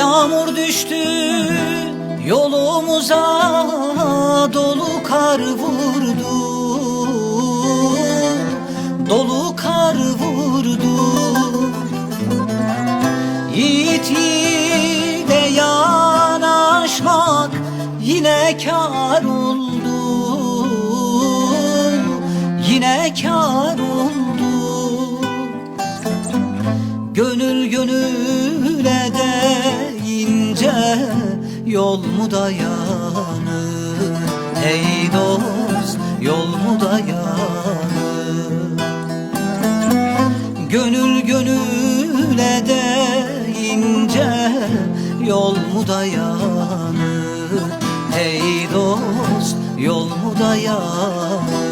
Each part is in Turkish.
Yağmur düştü yolumuza dolu kar vurdu. Dolu kar vurdu. Yiğit yiğide yanaşmak yine kar oldu. Yine kar oldu yol mu dayanır? Ey dost yol mu dayanır? Gönül gönüle deyince yol mu dayanır? Ey dost yol mu dayanır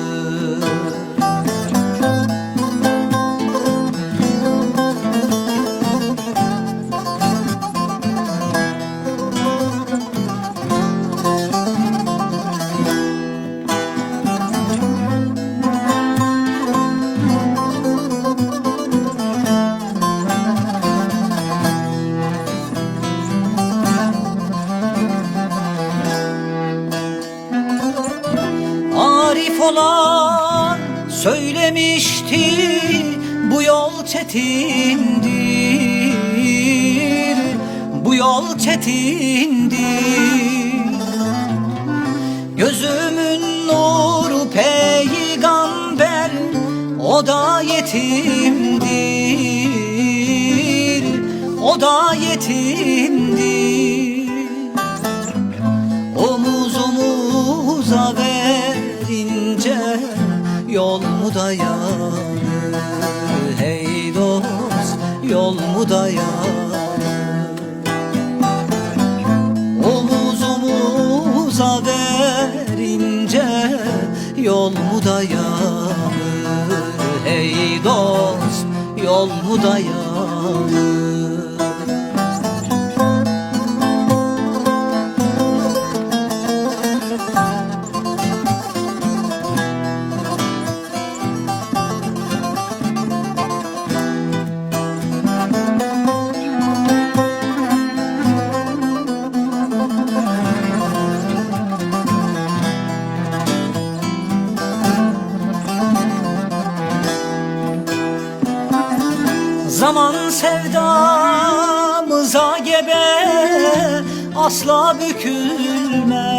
Arif olan söylemişti bu yol çetindir. Bu yol çetindir. Gözümün nuru peygamber o da yetimdir. O da yetimdir yol mu dayanır? Hey dost yol mu dayanır? Omuz omuza verince yol mu dayanır? Hey dost yol mu dayanır Zaman sevdamıza gebe asla bükülmez